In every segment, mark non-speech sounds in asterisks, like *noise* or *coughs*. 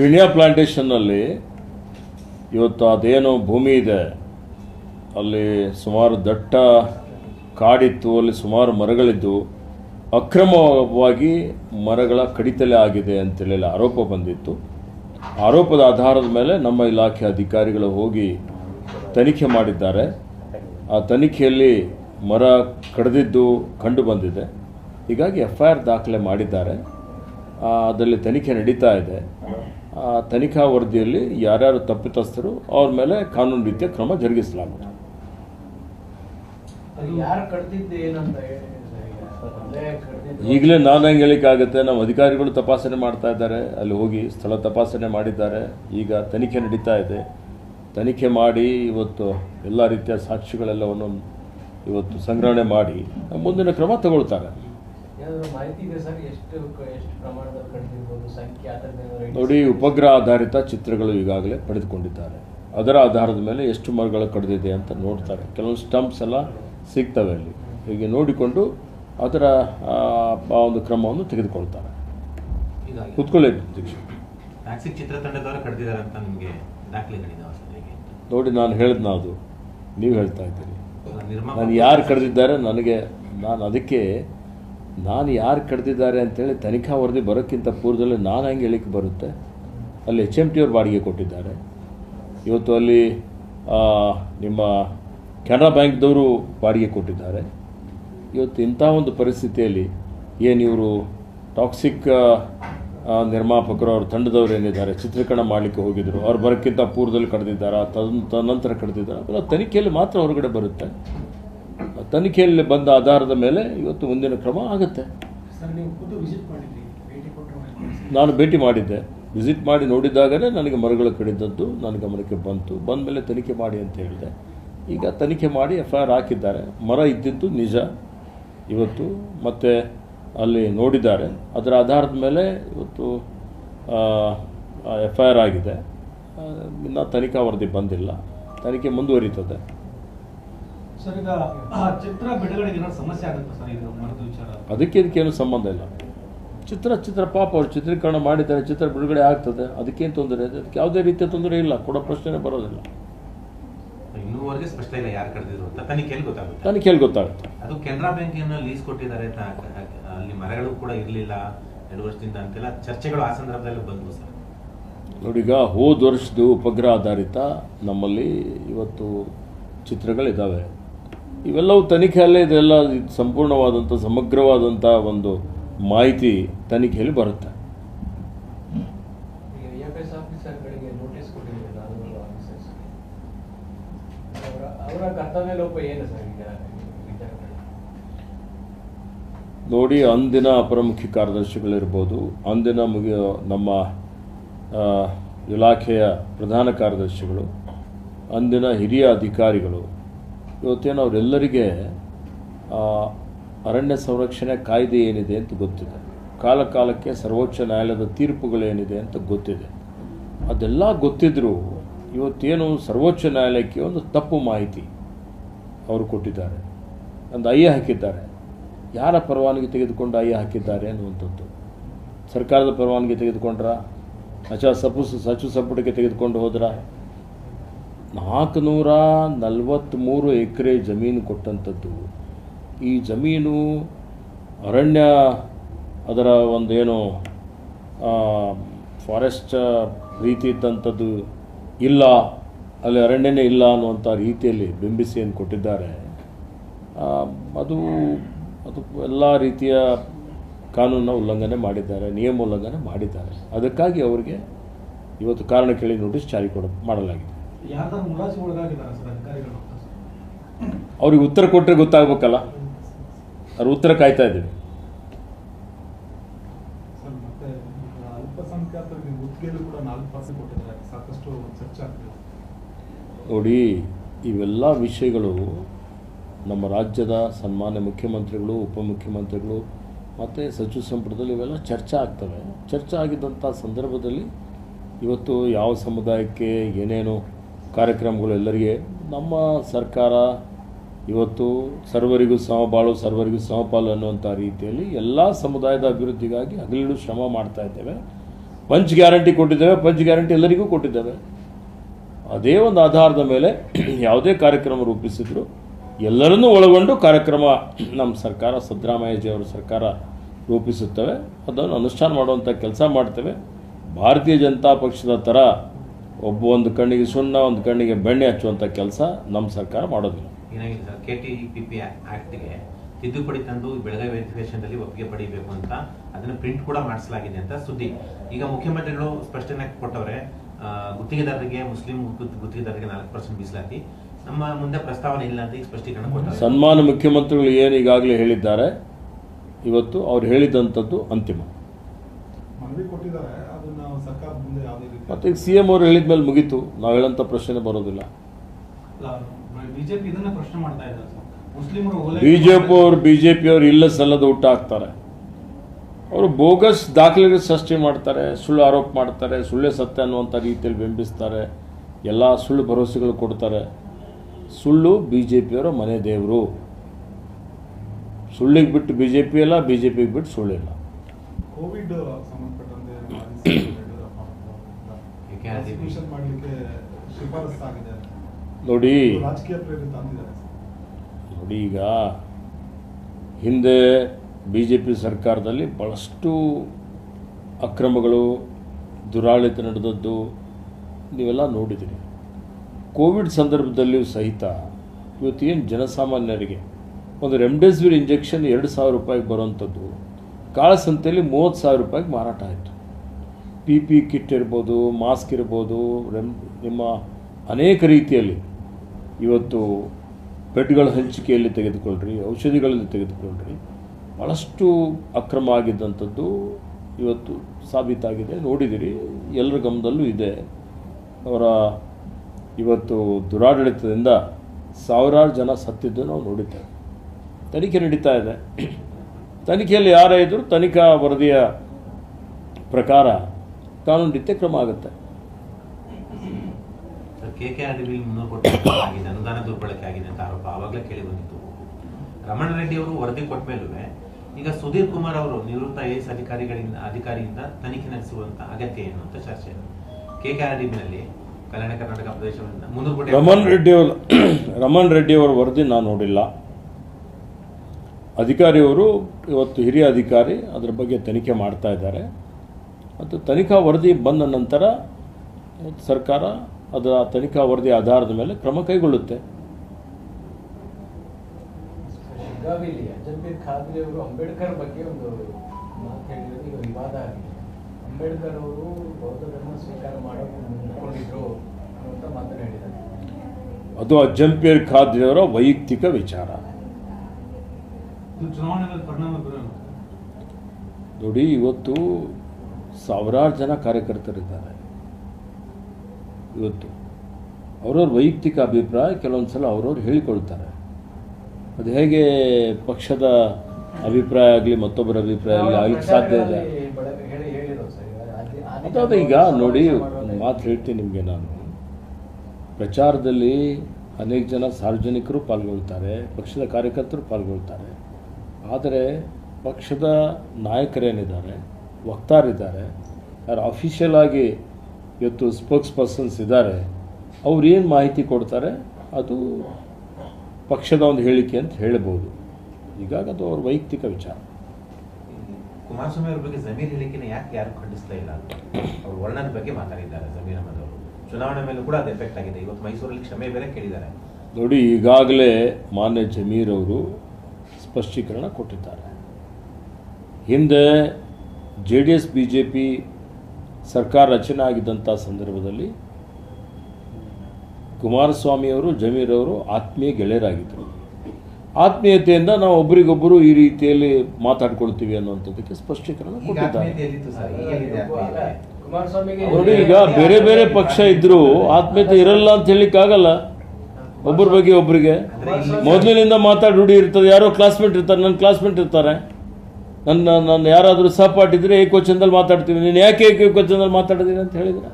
ಪಿಣ್ಯ ಪ್ಲಾಂಟೇಷನ್ನಲ್ಲಿ ಇವತ್ತು ಅದೇನು ಭೂಮಿ ಇದೆ. ಅಲ್ಲಿ ಸುಮಾರು ದಟ್ಟ ಕಾಡಿತ್ತು, ಅಲ್ಲಿ ಸುಮಾರು ಮರಗಳಿದ್ದು ಅಕ್ರಮವಾಗಿ ಮರಗಳ ಕಡಿತಲೆ ಆಗಿದೆ ಅಂತೇಳಿ ಆರೋಪ ಬಂದಿತ್ತು. ಆರೋಪದ ಆಧಾರದ ಮೇಲೆ ನಮ್ಮ ಇಲಾಖೆ ಅಧಿಕಾರಿಗಳು ಹೋಗಿ ತನಿಖೆ ಮಾಡಿದ್ದಾರೆ. ಆ ತನಿಖೆಯಲ್ಲಿ ಮರ ಕಡಿದಿದ್ದು ಕಂಡು ಬಂದಿದೆ. ಹೀಗಾಗಿ ಎಫ್ ಐ ಆರ್ ದಾಖಲೆ ಮಾಡಿದ್ದಾರೆ. ಅದರಲ್ಲಿ ತನಿಖೆ ನಡೀತಾ ಇದೆ. ತನಿಖಾ ವರದಿಯಲ್ಲಿ ಯಾರ್ಯಾರು ತಪ್ಪಿತಸ್ಥರು ಅವ್ರ ಮೇಲೆ ಕಾನೂನು ರೀತಿಯ ಕ್ರಮ ಜರುಗಿಸಲಾಗುತ್ತೆ ಈಗಲೇ ನಾನು ಹೆಂಗೆ ಹೇಳಿಕ್ಕಾಗುತ್ತೆ? ನಮ್ಮ ಅಧಿಕಾರಿಗಳು ತಪಾಸಣೆ ಮಾಡ್ತಾ ಇದ್ದಾರೆ. ಅಲ್ಲಿ ಹೋಗಿ ಸ್ಥಳ ತಪಾಸಣೆ ಮಾಡಿದ್ದಾರೆ. ಈಗ ತನಿಖೆ ನಡೀತಾ ಇದೆ. ತನಿಖೆ ಮಾಡಿ ಇವತ್ತು ಎಲ್ಲ ರೀತಿಯ ಸಾಕ್ಷಿಗಳೆಲ್ಲವನ್ನು ಇವತ್ತು ಸಂಗ್ರಹಣೆ ಮಾಡಿ ಮುಂದಿನ ಕ್ರಮ ತಗೊಳ್ತಾರೆ. ನೋಡಿ ಉಪಗ್ರಹ ಆಧಾರಿತ ಚಿತ್ರಗಳು ಈಗಾಗಲೇ ಪಡೆದುಕೊಂಡಿದ್ದಾರೆ. ಅದರ ಆಧಾರದ ಮೇಲೆ ಎಷ್ಟು ಮರಗಳು ಕಡಿದಿದೆ ಅಂತ ನೋಡ್ತಾರೆ. ಕೆಲವೊಂದು ಸ್ಟಂಪ್ಸ್ ಎಲ್ಲ ಸಿಗ್ತವೆ ಅಲ್ಲಿ. ಹೀಗೆ ನೋಡಿಕೊಂಡು ಅದರ ಆ, ಒಂದು ಕ್ರಮವನ್ನು ತೆಗೆದುಕೊಳ್ತಾರೆ. ಕುತ್ಕೊಳ್ಳಿ ನೋಡಿ ನಾನು ಹೇಳಿದ್ನ ಅದು. ನೀವು ಹೇಳ್ತಾ ಇದ್ದೀರಿ. ನಾನು ಯಾರು ಕರೆದಿದ್ದಾರೆ ನನಗೆ ನಾನು ಅದಕ್ಕೆ ನಾನು ಯಾರು ಕಡ್ದಿದ್ದಾರೆ ಅಂತೇಳಿ ತನಿಖಾ ವರದಿ ಬರೋಕ್ಕಿಂತ ಪೂರ್ವದಲ್ಲಿ ನಾನು ಹಂಗೆ ಹೇಳಿಕ್ಕೆ ಬರುತ್ತೆ? ಅಲ್ಲಿ ಎಚ್ ಎಂ ಟಿ ಅವ್ರು ಬಾಡಿಗೆ ಕೊಟ್ಟಿದ್ದಾರೆ. ಇವತ್ತು ಅಲ್ಲಿ ನಿಮ್ಮ ಕೆನರಾ ಬ್ಯಾಂಕ್ದವರು ಬಾಡಿಗೆ ಕೊಟ್ಟಿದ್ದಾರೆ. ಇವತ್ತು ಇಂಥ ಒಂದು ಪರಿಸ್ಥಿತಿಯಲ್ಲಿ ಏನು ಇವರು ಟಾಕ್ಸಿಕ್ ನಿರ್ಮಾಪಕರು ಅವ್ರ ತಂಡದವ್ರು ಏನಿದ್ದಾರೆ, ಚಿತ್ರೀಕರಣ ಮಾಡಲಿಕ್ಕೆ ಹೋಗಿದ್ರು, ಅವ್ರು ಬರೋಕ್ಕಿಂತ ಪೂರ್ವದಲ್ಲಿ ಕಡ್ದಿದ್ದಾರೆ, ತದ ತದನಂತರ ಕಳೆದಿದ್ದಾರೆ ಅದೆಲ್ಲ ತನಿಖೆಯಲ್ಲಿ ಮಾತ್ರ ಹೊರಗಡೆ ಬರುತ್ತೆ. ತನಿಖೆಯಲ್ಲಿ ಬಂದ ಆಧಾರದ ಮೇಲೆ ಇವತ್ತು ಮುಂದಿನ ಕ್ರಮ ಆಗುತ್ತೆ. ನಾನು ಭೇಟಿ ಮಾಡಿದ್ದೆ. ವಿಸಿಟ್ ಮಾಡಿ ನೋಡಿದಾಗಲೇ ನನಗೆ ಮರಗಳು ಕಡಿದದ್ದು ನನ್ನ ಗಮನಕ್ಕೆ ಬಂತು. ಬಂದ ಮೇಲೆ ತನಿಖೆ ಮಾಡಿ ಅಂತ ಹೇಳಿದೆ. ಈಗ ತನಿಖೆ ಮಾಡಿ ಎಫ್ ಐ ಆರ್ ಹಾಕಿದ್ದಾರೆ. ಮರ ಇದ್ದಿದ್ದು ನಿಜ. ಇವತ್ತು ಮತ್ತು ಅಲ್ಲಿ ನೋಡಿದ್ದಾರೆ. ಅದರ ಆಧಾರದ ಮೇಲೆ ಇವತ್ತು ಎಫ್ ಐ ಆರ್ ಆಗಿದೆ. ಇನ್ನು ತನಿಖಾ ವರದಿ ಬಂದಿಲ್ಲ. ತನಿಖೆ ಮುಂದುವರಿತದೆ. ಅದಕ್ಕೆ ಇದಕ್ಕೇನು ಸಂಬಂಧ ಇಲ್ಲ. ಚಿತ್ರ ಚಿತ್ರ ಪಾಪ ಅವ್ರು ಚಿತ್ರೀಕರಣ ಮಾಡಿದ್ದಾರೆ ಚಿತ್ರ ಬಿಡುಗಡೆ ಆಗ್ತದೆ ಅದಕ್ಕೇನು ತೊಂದರೆ ಇದೆ? ಅದಕ್ಕೆ ಯಾವುದೇ ರೀತಿಯ ತೊಂದರೆ ಇಲ್ಲ ಕೊಡೋ ಪ್ರಶ್ನೆ ಬರೋದಿಲ್ಲ. ಇನ್ನೂವರೆಗೆ ಸ್ಪಷ್ಟ ಇಲ್ಲ ಯಾರು ಕರೆದಿದ್ರು ಅಂತ. ತನಿಖೆಯಲ್ಲಿ ಗೊತ್ತಾಗುತ್ತೆ? ತನಿಖೆಯಲ್ಲಿ ಗೊತ್ತಾಗುತ್ತೆ? ಅದು ಕೆನರಾ ಬ್ಯಾಂಕಿನ ಲೀಸ್ ಕೊಟ್ಟಿದ್ದಾರೆ ಅಂತ ಅಲ್ಲಿ ಮರಗಳು ಕೂಡ ಇರಲಿಲ್ಲ ಎರಡು ವರ್ಷದಿಂದ ಅಂತೆಲ್ಲ ಚರ್ಚೆಗಳು ಆ ಸಂದರ್ಭದಲ್ಲಿ ಬಂದವು ಸರ್. ನೋಡಿ ಈಗ ಹೋದ ವರ್ಷದ್ದು ಉಪಗ್ರಹ ಆಧಾರಿತ ನಮ್ಮಲ್ಲಿ ಇವತ್ತು ಚಿತ್ರಗಳಿದ್ದಾವೆ ಇವೆಲ್ಲವೂ ತನಿಖೆಯಲ್ಲೇ ಇದೆಲ್ಲ ಇದು. ಸಂಪೂರ್ಣವಾದಂಥ ಸಮಗ್ರವಾದಂಥ ಒಂದು ಮಾಹಿತಿ ತನಿಖೆಯಲ್ಲಿ ಬರುತ್ತೆ. ನೋಡಿ ಅಂದಿನ ಅಪರ ಮುಖ್ಯ ಕಾರ್ಯದರ್ಶಿಗಳಿರ್ಬೋದು ಅಂದಿನ ಮುಗಿಯ ನಮ್ಮ ಇಲಾಖೆಯ ಪ್ರಧಾನ ಕಾರ್ಯದರ್ಶಿಗಳು ಅಂದಿನ ಹಿರಿಯ ಅಧಿಕಾರಿಗಳು ಇವತ್ತೇನು ಅವರೆಲ್ಲರಿಗೆ ಅರಣ್ಯ ಸಂರಕ್ಷಣೆ ಕಾಯ್ದೆ ಏನಿದೆ ಅಂತ ಗೊತ್ತಿದೆ. ಕಾಲ ಕಾಲಕ್ಕೆ ಸರ್ವೋಚ್ಚ ನ್ಯಾಯಾಲಯದ ತೀರ್ಪುಗಳೇನಿದೆ ಅಂತ ಗೊತ್ತಿದೆ. ಅದೆಲ್ಲ ಗೊತ್ತಿದ್ದರೂ ಇವತ್ತೇನು ಸರ್ವೋಚ್ಚ ನ್ಯಾಯಾಲಯಕ್ಕೆ ಒಂದು ತಪ್ಪು ಮಾಹಿತಿ ಅವರು ಕೊಟ್ಟಿದ್ದಾರೆ. ಒಂದು ಅಯ್ಯ ಹಾಕಿದ್ದಾರೆ. ಯಾರ ಪರವಾನಗಿ ತೆಗೆದುಕೊಂಡು ಅಯ್ಯ ಹಾಕಿದ್ದಾರೆ ಅನ್ನುವಂಥದ್ದು. ಸರ್ಕಾರದ ಪರವಾನಗಿ ತೆಗೆದುಕೊಂಡ್ರ? ಅಥವಾ ಸಪು ಸಚಿವ ಸಂಪುಟಕ್ಕೆ ತೆಗೆದುಕೊಂಡು ಹೋದ್ರ? ನಾಲ್ಕುನೂರ ನಲವತ್ತ್ಮೂರು ಎಕರೆ ಜಮೀನು ಕೊಟ್ಟಂಥದ್ದು. ಈ ಜಮೀನು ಅರಣ್ಯ, ಅದರ ಒಂದೇನು ಫಾರೆಸ್ಟ್ ರೀತಿ ಇದ್ದಂಥದ್ದು ಇಲ್ಲ. ಅಲ್ಲಿ ಅರಣ್ಯನೇ ಇಲ್ಲ ಅನ್ನುವಂಥ ರೀತಿಯಲ್ಲಿ ಬಿಂಬಿಸಿ ಏನು ಕೊಟ್ಟಿದ್ದಾರೆ ಅದು ಅದು ಎಲ್ಲ ರೀತಿಯ ಕಾನೂನನ್ನ ಉಲ್ಲಂಘನೆ ಮಾಡಿದ್ದಾರೆ, ನಿಯಮ ಉಲ್ಲಂಘನೆ ಮಾಡಿದ್ದಾರೆ. ಅದಕ್ಕಾಗಿ ಅವರಿಗೆ ಇವತ್ತು ಕಾರಣ ಕೇಳಿ ನೋಟಿಸ್ ಜಾರಿ ಕೊಡ, ಮಾಡಲಾಗಿದೆ. ಅವ್ರಿಗೆ ಉತ್ತರ ಕೊಟ್ಟರೆ ಗೊತ್ತಾಗಬೇಕಲ್ಲ? ಅವ್ರ ಉತ್ತರ ಕಾಯ್ತಾ ಇದ್ದೀವಿ. ನೋಡಿ ಇವೆಲ್ಲ ವಿಷಯಗಳು ನಮ್ಮ ರಾಜ್ಯದ ಸನ್ಮಾನ್ಯ ಮುಖ್ಯಮಂತ್ರಿಗಳು ಉಪಮುಖ್ಯಮಂತ್ರಿಗಳು ಮತ್ತು ಸಚಿವ ಸಂಪುಟದಲ್ಲಿ ಇವೆಲ್ಲ ಚರ್ಚೆ ಆಗ್ತವೆ. ಚರ್ಚೆ ಆಗಿದ್ದಂಥ ಸಂದರ್ಭದಲ್ಲಿ ಇವತ್ತು ಯಾವ ಸಮುದಾಯಕ್ಕೆ ಏನೇನು ಕಾರ್ಯಕ್ರಮಗಳು ಎಲ್ಲರಿಗೆ ನಮ್ಮ ಸರ್ಕಾರ ಇವತ್ತು ಸರ್ವರಿಗೂ ಸಮಬಾಳು ಸರ್ವರಿಗೂ ಸಮಪಾಲು ಅನ್ನುವಂಥ ರೀತಿಯಲ್ಲಿ ಎಲ್ಲ ಸಮುದಾಯದ ಅಭಿವೃದ್ಧಿಗಾಗಿ ಹಗಲಿಡು ಶ್ರಮ ಮಾಡ್ತಾ ಇದ್ದೇವೆ. ಪಂಚ್ ಗ್ಯಾರಂಟಿ ಕೊಟ್ಟಿದ್ದೇವೆ, ಪಂಚ್ ಗ್ಯಾರಂಟಿ ಎಲ್ಲರಿಗೂ ಕೊಟ್ಟಿದ್ದೇವೆ. ಅದೇ ಒಂದು ಆಧಾರದ ಮೇಲೆ *clears throat* ಯಾವುದೇ ಕಾರ್ಯಕ್ರಮ ರೂಪಿಸಿದ್ರು ಎಲ್ಲರನ್ನೂ ಒಳಗೊಂಡು ಕಾರ್ಯಕ್ರಮ *clears throat* ನಮ್ಮ ಸರ್ಕಾರ ಸಿದ್ದರಾಮಯ್ಯಜಿಯವರ ಸರ್ಕಾರ ರೂಪಿಸುತ್ತವೆ. ಅದನ್ನು ಅನುಷ್ಠಾನ ಮಾಡುವಂಥ ಕೆಲಸ ಮಾಡ್ತೇವೆ. ಭಾರತೀಯ ಜನತಾ ಪಕ್ಷದ ಥರ ಒಬ್ಬ ಒಂದು ಕಣ್ಣಿಗೆ ಸುಣ್ಣ ಒಂದು ಕಣ್ಣಿಗೆ ಬೆಣ್ಣೆ ಹಚ್ಚುವಂಥ ಕೆಲಸ ನಮ್ಮ ಸರ್ಕಾರ ಮಾಡೋದಿಲ್ಲ. ಏನಾಗಿದೆ sir K T P P ಆ್ಯಕ್ಟ್ಗೆ ತಿದ್ದುಪಡಿ ತಂದು ಬೆಳಗಾವಿ ಅಧಿವೇಶನದಲ್ಲಿ ಒಪ್ಪಿಗೆ ಪಡಿಬೇಕು ಅಂತ ಅದನ್ನು ಪ್ರಿಂಟ್ ಕೂಡ ಮಾಡಿಸಲಾಗಿದೆ ಅಂತ ಸುದ್ದಿ. ಈಗ ಮುಖ್ಯಮಂತ್ರಿಗಳು ಸ್ಪಷ್ಟನೆ ಕೊಟ್ಟವ್ರೆ ಗುತ್ತಿಗೆದಾರರಿಗೆ ಮುಸ್ಲಿಂ ಗುತ್- ಗುತ್ತಿಗೆದಾರರಿಗೆ ನಾಲ್ಕು ಪರ್ಸೆಂಟ್ ಮೀಸಲಾತಿ ನಮ್ಮ ಮುಂದೆ ಪ್ರಸ್ತಾವನೆ ಇಲ್ಲ ಅಂತ ಈಗ ಸ್ಪಷ್ಟೀಕರಣ ಕೊಟ್ಟರು ಸನ್ಮಾನ ಮುಖ್ಯಮಂತ್ರಿಗಳು ಏನು ಈಗಾಗಲೇ ಹೇಳಿದ್ದಾರೆ ಇವತ್ತು ಅವ್ರು ಹೇಳಿದಂಥದ್ದು ಅಂತಿಮ. ಮನವಿ ಕೊಟ್ಟಿದ್ದಾರೆ. ಮತ್ತು ಈಗ ಸಿ ಎಂ ಅವರು ಹೇಳಿದ ಮೇಲೆ ಮುಗೀತು. ನಾವು ಹೇಳೋಂಥ ಪ್ರಶ್ನೆ ಬರೋದಿಲ್ಲ. ಬಿಜೆಪಿ ಬಿ ಜೆ ಪಿ ಅವ್ರು ಬಿ ಜೆ ಇಲ್ಲ ಸಲ್ಲದ ಊಟ ಹಾಕ್ತಾರೆ. ಅವರು ಬೋಗಸ್ ದಾಖಲೆಗಳು ಸೃಷ್ಟಿ ಮಾಡ್ತಾರೆ ಸುಳ್ಳು ಆರೋಪ ಮಾಡ್ತಾರೆ ಸುಳ್ಳೇ ಸತ್ಯ ಅನ್ನುವಂಥ ರೀತಿಯಲ್ಲಿ ಬಿಂಬಿಸ್ತಾರೆ ಎಲ್ಲ ಸುಳ್ಳು ಭರವಸೆಗಳು ಕೊಡ್ತಾರೆ. ಸುಳ್ಳು ಬಿ ಜೆ ಪಿಯವರ ಮನೆ ದೇವರು. ಸುಳ್ಳಿಗೆ ಬಿಟ್ಟು ಬಿ ಜೆ ಪಿ ಇಲ್ಲ ಬಿ ಜೆ ಪಿಗೆ ಬಿಟ್ಟು ಸುಳ್ಳಿಲ್ಲ ಕೋವಿಡ್ ಸಂಬಂಧಪಟ್ಟಂತೆ *coughs* ಮಾಜಿ ಸಿಎಂ ಯಡಿಯೂರಪ್ಪ ಅವರಿಂದ ಏಕೆ ಆಗಿದೆ? ಪ್ರಾಸಿಕ್ಯೂಷನ್ ಮಾಡಲಿಕ್ಕೆ ಶಿಫಾರಸ್ ಆಗಿದೆ ನೋಡಿ. ರಾಜಕೀಯ ಪ್ರೇರಿತ ಅಂತಿದ್ದಾರೆ. ನೋಡಿ ಈಗ ಹಿಂದೆ ಬಿ ಜೆ ಪಿ ಸರ್ಕಾರದಲ್ಲಿ ಭಾಳಷ್ಟು ಅಕ್ರಮಗಳು ದುರಾಳಿತ ನಡೆದದ್ದು ನೀವೆಲ್ಲ ನೋಡಿದಿರಿ. ಕೋವಿಡ್ ಸಂದರ್ಭದಲ್ಲಿಯೂ ಸಹಿತ ಇವತ್ತು ಏನು ಜನಸಾಮಾನ್ಯರಿಗೆ ಒಂದು ರೆಮ್ಡೆಸಿವಿರ್ ಇಂಜೆಕ್ಷನ್ ಎರಡು ಸಾವಿರ ರೂಪಾಯಿಗೆ ಬರುವಂಥದ್ದು ಕಾಳಸಂತೆಯಲ್ಲಿ ಮೂವತ್ತು ಸಾವಿರ ರೂಪಾಯಿಗೆ ಮಾರಾಟ ಆಯಿತು. ಪಿ ಪಿ ಕಿಟ್ ಇರ್ಬೋದು ಮಾಸ್ಕ್ ಇರ್ಬೋದು ರೆಮ್ ನಿಮ್ಮ ಅನೇಕ ರೀತಿಯಲ್ಲಿ ಇವತ್ತು ಬೆಡ್ಗಳ ಹಂಚಿಕೆಯಲ್ಲಿ ತೆಗೆದುಕೊಳ್ಳ್ರಿ, ಔಷಧಿಗಳಲ್ಲಿ ತೆಗೆದುಕೊಳ್ಳ್ರಿ ಭಾಳಷ್ಟು ಅಕ್ರಮ ಆಗಿದ್ದಂಥದ್ದು ಇವತ್ತು ಸಾಬೀತಾಗಿದೆ. ನೋಡಿದಿರಿ, ಎಲ್ಲರ ಗಮನದಲ್ಲೂ ಇದೆ. ಅವರ ಇವತ್ತು ದುರಾಡಳಿತದಿಂದ ಸಾವಿರಾರು ಜನ ಸತ್ತಿದ್ದು ನಾವು ನೋಡಿದ್ದೇವೆ. ತನಿಖೆ ನಡೀತಾ ಇದೆ. ತನಿಖೆಯಲ್ಲಿ ಯಾರೇ ಇದ್ದರೂ ತನಿಖಾ ವರದಿಯ ಪ್ರಕಾರ ಕಾನೂನು ರೀತಿಯ ಕ್ರಮ ಆಗುತ್ತೆ. ಅನುದಾನ ದುರ್ಬಳಕೆ ಆಗಿದೆ ಅಂತ ಆರೋಪ ಆವಾಗಲೇ ಕೇಳಿ ಬಂದಿತ್ತು. ರಮಣ ರೆಡ್ಡಿ ಅವರು ವರದಿ ಕೊಟ್ಟ ಮೇಲೂ ಈಗ ಸುಧೀರ್ ಕುಮಾರ್ ಅವರು ನಿವೃತ್ತ ಐ ಎಸ್ ಅಧಿಕಾರಿಗಳಿಂದ ಅಧಿಕಾರಿಯಿಂದ ತನಿಖೆ ನಡೆಸುವಂತ ಅಗತ್ಯ ಏನು ಅಂತ ಚರ್ಚೆ ಕೆ ಕೆ ಆರ್ ಡಿ ಬಿನಲ್ಲಿ ಕಲ್ಯಾಣ ಕರ್ನಾಟಕ ಕೋಟಿ ರಮಣ್ ರೆಡ್ಡಿ ಅವರು *clears throat* ರಮಣ್ ರೆಡ್ಡಿ ಅವರ ವರದಿ ನಾನು ನೋಡಿಲ್ಲ. ಅಧಿಕಾರಿಯವರು ಇವತ್ತು ಹಿರಿಯ ಅಧಿಕಾರಿ ಅದರ ಬಗ್ಗೆ ತನಿಖೆ ಮಾಡ್ತಾ ಇದ್ದಾರೆ. ಮತ್ತು ತನಿಖಾ ವರದಿ ಬಂದ ನಂತರ ಸರ್ಕಾರ ಅದರ ತನಿಖಾ ವರದಿ ಆಧಾರದ ಮೇಲೆ ಕ್ರಮ ಕೈಗೊಳ್ಳುತ್ತೆ. ಅದು ಅಜಂಬೀರ್ ಖಾದ್ರಿ ಅವರು ಅಂಬೇಡ್ಕರ್ ಬಗ್ಗೆ ಒಂದು ಮಾತು ಹೇಳಿರೋದು ಈಗ ವಿವಾದ ಆಗಿದೆ. ಅಂಬೇಡ್ಕರ್ ಅವರು ಬೌದ್ಧ ಧರ್ಮ ಸ್ವೀಕಾರ ಮಾಡೋಕೆ ಮುಂದ್ಕೊಂಡಿದ್ರು ಅಂತ ಮಾತನ್ನು ಹೇಳಿದ್ದಾರೆ. ಅದು ಅಜ್ಜಂಪೇರ್ ಖಾದ್ರಿಯವರ ವೈಯಕ್ತಿಕ ವಿಚಾರ. ನೋಡಿ ಇವತ್ತು ಸಾವಿರಾರು ಜನ ಕಾರ್ಯಕರ್ತರಿದ್ದಾರೆ. ಇವತ್ತು ಅವರವ್ರ ವೈಯಕ್ತಿಕ ಅಭಿಪ್ರಾಯ ಕೆಲವೊಂದು ಸಲ ಅವ್ರವ್ರು ಹೇಳಿಕೊಳ್ತಾರೆ. ಅದು ಹೇಗೆ ಪಕ್ಷದ ಅಭಿಪ್ರಾಯ ಆಗಲಿ ಮತ್ತೊಬ್ಬರ ಅಭಿಪ್ರಾಯ ಆಗಲಿ ಆಗ್ಲಿಕ್ಕೆ ಸಾಧ್ಯ ಇದೆ? ಅದಾದ ಈಗ ನೋಡಿ. ಮಾತು ಹೇಳ್ತೀನಿ ನಿಮಗೆ ನಾನು. ಪ್ರಚಾರದಲ್ಲಿ ಅನೇಕ ಜನ ಸಾರ್ವಜನಿಕರು ಪಾಲ್ಗೊಳ್ತಾರೆ ಪಕ್ಷದ ಕಾರ್ಯಕರ್ತರು ಪಾಲ್ಗೊಳ್ತಾರೆ. ಆದರೆ ಪಕ್ಷದ ನಾಯಕರೇನಿದ್ದಾರೆ? ವಕ್ತಾರಿದ್ದಾರೆ ಯಾರು ಅಫಿಷಿಯಲ್ ಆಗಿ ಇವತ್ತು ಸ್ಪೋಕ್ಸ್ ಪರ್ಸನ್ಸ್ ಇದ್ದಾರೆ ಅವ್ರು ಏನು ಮಾಹಿತಿ ಕೊಡ್ತಾರೆ ಅದು ಪಕ್ಷದ ಒಂದು ಹೇಳಿಕೆ ಅಂತ ಹೇಳ್ಬೋದು. ಹೀಗಾಗಿ ಅದು ಅವ್ರ ವೈಯಕ್ತಿಕ ವಿಚಾರ. ಕುಮಾರಸ್ವಾಮಿ ಅವ್ರ ಬಗ್ಗೆ ಜಮೀರ್ ಹೇಳಿಕೆನ ಯಾಕೆ ಯಾರು ಖಂಡಿಸ್ತಾ ಇಲ್ಲ ಅಂತ? ಅವ್ರ ವರ್ಣನ ಬಗ್ಗೆ ಮಾತಾಡಿದ್ದಾರೆ ಜಮೀರ್ ಅಹಮದ್ ಅವರು. ಚುನಾವಣೆ ಮೇಲೂ ಕೂಡ ಅದು ಎಫೆಕ್ಟ್ ಆಗಿದೆ. ಇವತ್ತು ಮೈಸೂರಲ್ಲಿ ಕ್ಷಮೆ ಬೇರೆ ಕೇಳಿದ್ದಾರೆ. ನೋಡಿ ಈಗಾಗಲೇ ಮಾನ್ಯ ಜಮೀರ್ ಅವರು ಸ್ಪಷ್ಟೀಕರಣ ಕೊಟ್ಟಿದ್ದಾರೆ. ಹಿಂದೆ J D S B J P ಸರ್ಕಾರ ರಚನೆ ಆಗಿದ್ದಂಥ ಸಂದರ್ಭದಲ್ಲಿ ಕುಮಾರಸ್ವಾಮಿಯವರು ಜಮೀರ್ ಅವರು ಆತ್ಮೀಯ ಗೆಳೆಯರಾಗಿದ್ದರು ಆತ್ಮೀಯತೆಯಿಂದ ನಾವು ಒಬ್ರಿಗೊಬ್ಬರು ಈ ರೀತಿಯಲ್ಲಿ ಮಾತಾಡ್ಕೊಳ್ತೀವಿ ಅನ್ನುವಂಥದ್ದಕ್ಕೆ ಸ್ಪಷ್ಟೀಕರಣ ಕೊಟ್ಟಿದ್ದಾರೆ. ಆತ್ಮೀಯತೆ. ಎಲ್ಲಿತ್ತು ಸರ್ ಈಗ ನೋಡಿ ಬೇರೆ ಬೇರೆ ಪಕ್ಷ ಇದ್ದರೂ ಆತ್ಮೀಯತೆ ಇರಲ್ಲ ಅಂತ ಹೇಳಲಿಕ್ಕಾಗಲ್ಲ ಒಬ್ಬರ ಬಗ್ಗೆ ಒಬ್ಬರಿಗೆ ಮೊದಲಿನಿಂದ ಮಾತಾಡಿ ರೂಢಿ ಇರ್ತದೆ ಯಾರೋ ಕ್ಲಾಸ್ಮೇಟ್ ಇರ್ತಾರೆ ನನ್ನ ಕ್ಲಾಸ್ಮೇಟ್ ಇರ್ತಾರೆ. ನನ್ನ ನನ್ನ ಯಾರಾದರೂ ಸಹಪಾಠಿದ್ರೆ ಏಕವಚನದಲ್ಲಿ ಮಾತಾಡ್ತೀನಿ. ನೀನು ಯಾಕೆ ಏಕವಚನದಲ್ಲಿ ಮಾತಾಡಿದ್ದೀನಿ ಅಂತ ಹೇಳಿದ್ರೆ?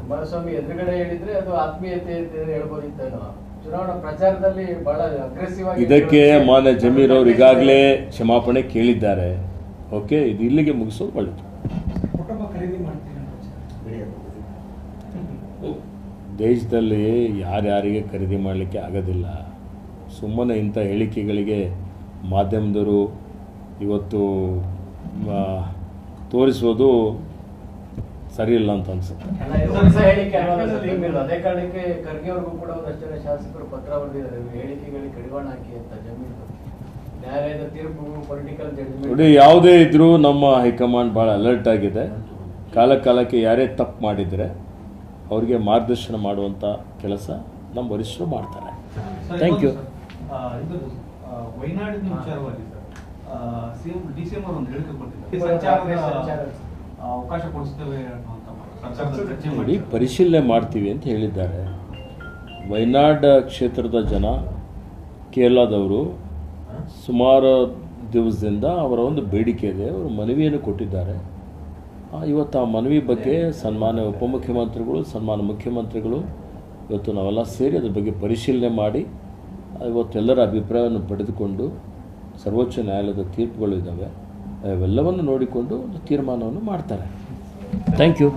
ಕುಮಾರಸ್ವಾಮಿ ಎದುರುಗಡೆ ಹೇಳಿದ್ರೆ ಅದು ಆತ್ಮೀಯತೆ ಚುನಾವಣಾ ಪ್ರಚಾರದಲ್ಲಿ ಬಹಳ ಅಗ್ರೆಸಿವ್ ಇದಕ್ಕೆ ಮಾನ್ಯ ಜಮೀರ್ ಅವರು ಈಗಾಗಲೇ ಕ್ಷಮಾಪಣೆ ಕೇಳಿದ್ದಾರೆ. ಓಕೆ ಇದು ಇಲ್ಲಿಗೆ ಮುಗಿಸೋದು ಒಳ್ಳೆಯದು ದೇಶದಲ್ಲಿ ಯಾರ್ಯಾರಿಗೆ ಖರೀದಿ ಮಾಡಲಿಕ್ಕೆ ಆಗೋದಿಲ್ಲ. ಸುಮ್ಮನೆ ಇಂಥ ಹೇಳಿಕೆಗಳಿಗೆ ಮಾಧ್ಯಮದವರು ಇವತ್ತು ತೋರಿಸೋದು ಸರಿ ಇಲ್ಲ ಅಂತ ಅನ್ಸುತ್ತೆ ನೋಡಿ ಯಾವುದೇ ಇದ್ರೂ ನಮ್ಮ ಹೈಕಮಾಂಡ್ ಭಾಳ ಅಲರ್ಟ್ ಆಗಿದೆ. ಕಾಲ ಕಾಲಕ್ಕೆ ಯಾರೇ ತಪ್ಪು ಮಾಡಿದರೆ ಅವರಿಗೆ ಮಾರ್ಗದರ್ಶನ ಮಾಡುವಂಥ ಕೆಲಸ ನಮ್ಮ ವರಿಷ್ಠರು ಮಾಡ್ತಾರೆ. Thank you CM D C M ಅವರು ಒಂದು ಹೇಳಿಕೆ ಕೊಟ್ಟಿದ್ದಾರೆ. ಸಂಚಾರದ. ಅವಕಾಶ ಕೊಡಿಸ್ತೇವೆ ಚರ್ಚೆ ಮಾಡಿ ಪರಿಶೀಲನೆ ಮಾಡ್ತೀವಿ ಅಂತ ಹೇಳಿದ್ದಾರೆ. ವಯನಾಡ್ ಕ್ಷೇತ್ರದ ಜನ ಕೇರಳದವರು ಸುಮಾರು ದಿವಸದಿಂದ ಅವರ ಒಂದು ಬೇಡಿಕೆ ಇದೆ. ಅವರು ಮನವಿಯನ್ನು ಕೊಟ್ಟಿದ್ದಾರೆ. ಆ, ಇವತ್ತು ಆ ಮನವಿ ಬಗ್ಗೆ ಸನ್ಮಾನ್ಯ ಉಪಮುಖ್ಯಮಂತ್ರಿಗಳು ಸನ್ಮಾನ್ಯ ಮುಖ್ಯಮಂತ್ರಿಗಳು ಇವತ್ತು ನಾವೆಲ್ಲ ಸೇರಿ ಅದ್ರ ಬಗ್ಗೆ ಪರಿಶೀಲನೆ ಮಾಡಿ ಇವತ್ತು ಇವತ್ತೆಲ್ಲರ ಅಭಿಪ್ರಾಯವನ್ನು ಪಡೆದುಕೊಂಡು ಸರ್ವೋಚ್ಚ ನ್ಯಾಯಾಲಯದ ತೀರ್ಪುಗಳು ಇದ್ದಾವೆ ಅವೆಲ್ಲವನ್ನು ನೋಡಿಕೊಂಡು ಒಂದು ತೀರ್ಮಾನವನ್ನು ಮಾಡ್ತಾರೆ. Thank you